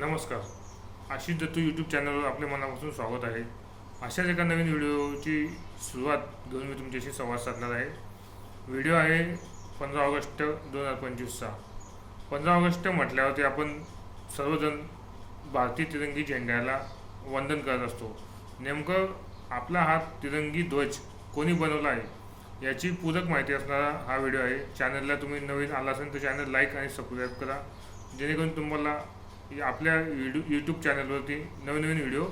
नमस्कार. आशिष दत्तू यूट्यूब चॅनलवर आपले मनापासून स्वागत आहे. अशाच एका नवीन व्हिडिओची सुरुवात घेऊन मी तुमच्याशी संवाद साधणार आहे. व्हिडिओ आहे पंधरा ऑगस्ट दोन हजार पंचवीसचा. पंधरा ऑगस्ट म्हटल्यावरती आपण सर्वजण भारतीय तिरंगी झेंड्याला वंदन करत असतो. नेमकं आपला हा तिरंगी ध्वज कोणी बनवला आहे याची पूरक माहिती असणारा हा व्हिडिओ आहे. चॅनलला तुम्ही नवीन आला असेल तर चॅनल लाईक आणि सबस्क्राईब करा. जेणेकरून तुम्हाला आपल्या व्हिडिओ यूट्यूब चॅनलवरती नवीन नवीन व्हिडिओ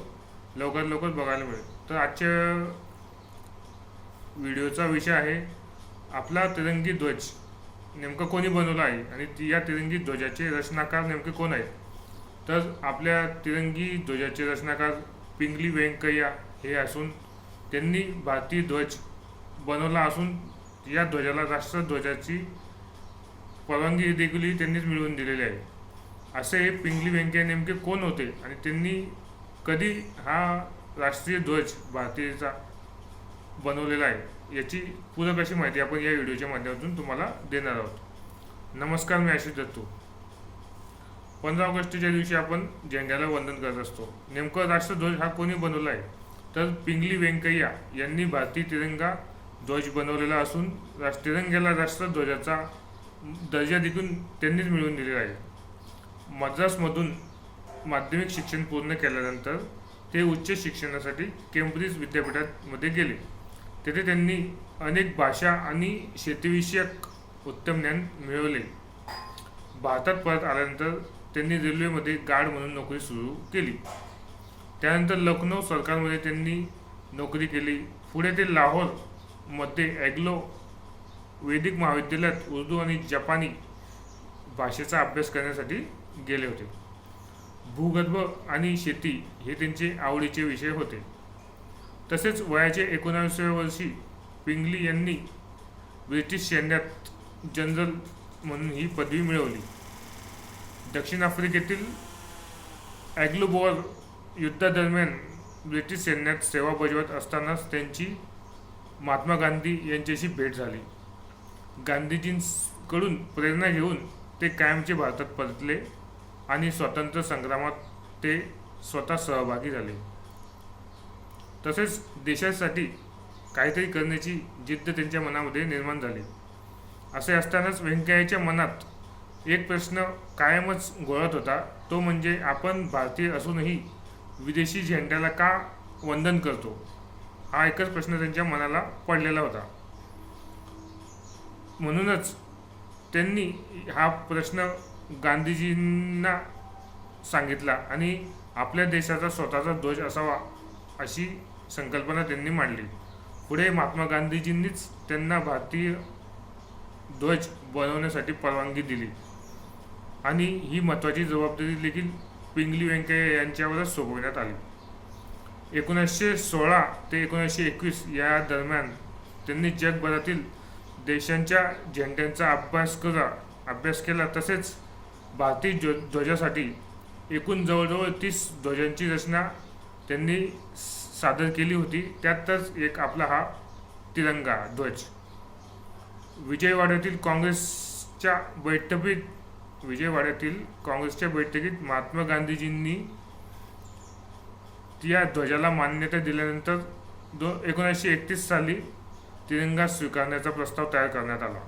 लवकर लवकर बघायला मिळेल. तर आजच्या व्हिडिओचा विषय आहे आपला तिरंगी ध्वज. नेमकं कोणी बनवला आहे? आणि ती- या तिरंगी ध्वजाचे रचनाकार नेमके कोण आहेत? तर आपल्या तिरंगी ध्वजाचे रचनाकार पिंगली व्यंकय्या हे असून त्यांनी भारतीय ध्वज बनवला असून या ध्वजाला राष्ट्रध्वजाची परवानगी देखील त्यांनीच मिळवून दिलेली आहे. असे हे पिंगली व्यंकय्या नेमके कोण होते? आणि त्यांनी कधी हा राष्ट्रीय ध्वज भारतीयचा बनवलेला आहे याची पूरक अशी माहिती आपण या व्हिडिओच्या माध्यमातून तुम्हाला देणार आहोत. नमस्कार मी आशिष दत्तू. पंधरा ऑगस्टच्या दिवशी आपण झेंड्याला वंदन करत असतो. नेमकं राष्ट्रध्वज हा कोणी बनवला आहे? तर पिंगली व्यंकय्या यांनी भारतीय तिरंगा ध्वज बनवलेला असून राष्ट्र तिरंग्याला राष्ट्रध्वजाचा दर्जा देखील त्यांनीच मिळवून दिलेला आहे. मद्रासमधून माध्यमिक शिक्षण पूर्ण केल्यानंतर ते उच्च शिक्षणासाठी केम्ब्रिज विद्यापीठामध्ये गेले. तेथे त्यांनी अनेक भाषा आणि शेतीविषयक उत्तम ज्ञान मिळवले. भारतात परत आल्यानंतर त्यांनी रेल्वेमध्ये गार्ड म्हणून नोकरी सुरू केली. त्यानंतर लखनौ सरकारमध्ये त्यांनी नोकरी केली. पुढे ते लाहोरमध्ये ॲग्लो वैदिक महाविद्यालयात उर्दू आणि जपानी भाषेचा अभ्यास करण्यासाठी गेले होते. भूगर्भ आणि शेती हे त्यांचे आवडीचे विषय होते. तसेच वयाच्या एकोणावीसव्या वर्षी पिंगली यांनी ब्रिटिश सैन्यात जनरल म्हणून ही पदवी मिळवली. दक्षिण आफ्रिकेतील ॲग्लोबॉर युद्धादरम्यान ब्रिटिश सैन्यात सेवा बजावत असतानाच त्यांची महात्मा गांधी यांच्याशी भेट झाली. गांधीजींकडून प्रेरणा घेऊन ते कायमचे भारतात परतले. आणि स्वातंत्र्य संग्रामात ते स्वतः सहभागी झाले. तसेच देशासाठी काहीतरी करण्याची जिद्द त्यांच्या मनामध्ये निर्माण झाली. असे असतानाच व्यंकय्याच्या मनात एक प्रश्न कायमच घोळत होता. तो म्हणजे आपण भारतीय असूनही विदेशी झेंड्याला का वंदन करतो? हा एकच प्रश्न त्यांच्या मनाला पडलेला होता. म्हणूनच त्यांनी हा प्रश्न गांधीजींना सांगितला आणि आपल्या देशाचा स्वतःचा ध्वज असावा अशी संकल्पना त्यांनी मांडली. पुढे महात्मा गांधीजींनीच त्यांना भारतीय ध्वज बनवण्यासाठी परवानगी दिली. आणि ही महत्त्वाची जबाबदारी देखील पिंगली व्यंकय्या यांच्यावरच सोपविण्यात आली. एकोणीसशे सोळा ते एकोणीसशे एकवीस या दरम्यान त्यांनी जगभरातील देशांच्या झेंड्यांचा अभ्यास करा अभ्यास केला तसेच भारतीय ध्व ध्वजासाठी एकूण जवळजवळ तीस ध्वजांची रचना त्यांनी सादर केली होती. त्यातच एक आपला हा तिरंगा ध्वज. विजयवाड्यातील काँग्रेसच्या बैठकीत विजयवाड्यातील काँग्रेसच्या बैठकीत महात्मा गांधीजींनी या ध्वजाला मान्यता दिल्यानंतर दो एकोणीसशे एकतीस साली तिरंगा स्वीकारण्याचा प्रस्ताव तयार करण्यात आला.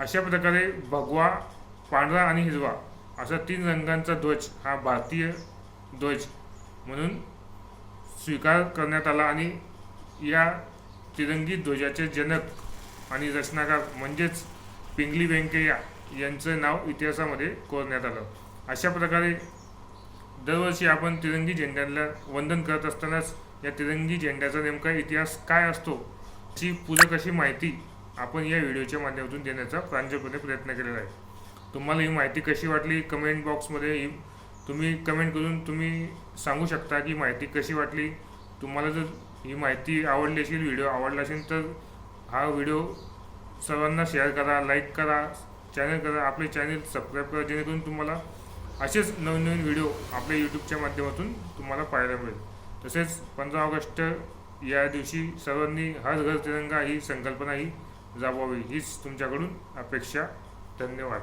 अशा प्रकारे भगवा पांढरा आणि हिरवा. असा तीन रंगांचा ध्वज हा भारतीय ध्वज म्हणून स्वीकार करण्यात आला आणि या तिरंगी ध्वजाचे जनक आणि रचनाकार म्हणजेच पिंगली व्यंकय्या यांचं नाव इतिहासामध्ये कोरण्यात आलं. अशा प्रकारे दरवर्षी आपण तिरंगी झेंड्याला वंदन करत असतानाच या तिरंगी झेंड्याचा नेमका इतिहास काय असतो ची पूरक अशी माहिती आपण या व्हिडिओच्या माध्यमातून देण्याचा प्रांजळपणे प्रयत्न केलेला आहे. तुम्हाला ही माहिती कशी वाटली? कमेंट बॉक्समध्ये ही तुम्ही कमेंट करून तुम्ही सांगू शकता की माहिती कशी वाटली. तुम्हाला जर ही माहिती आवडली असेल व्हिडिओ आवडला असेल तर हा व्हिडिओ सर्वांना शेअर करा लाईक करा चॅनल करा आपले चॅनल सबस्क्राईब करा जेणेकरून तुम्हाला असेच नवीन नवीन व्हिडिओ आपल्या यूट्यूबच्या माध्यमातून तुम्हाला पाहायला मिळेल. तसेच पंधरा ऑगस्ट या दिवशी सर्वांनी हर घर तिरंगा ही संकल्पना ही राबवावी हीच तुमच्याकडून अपेक्षा. धन्यवाद.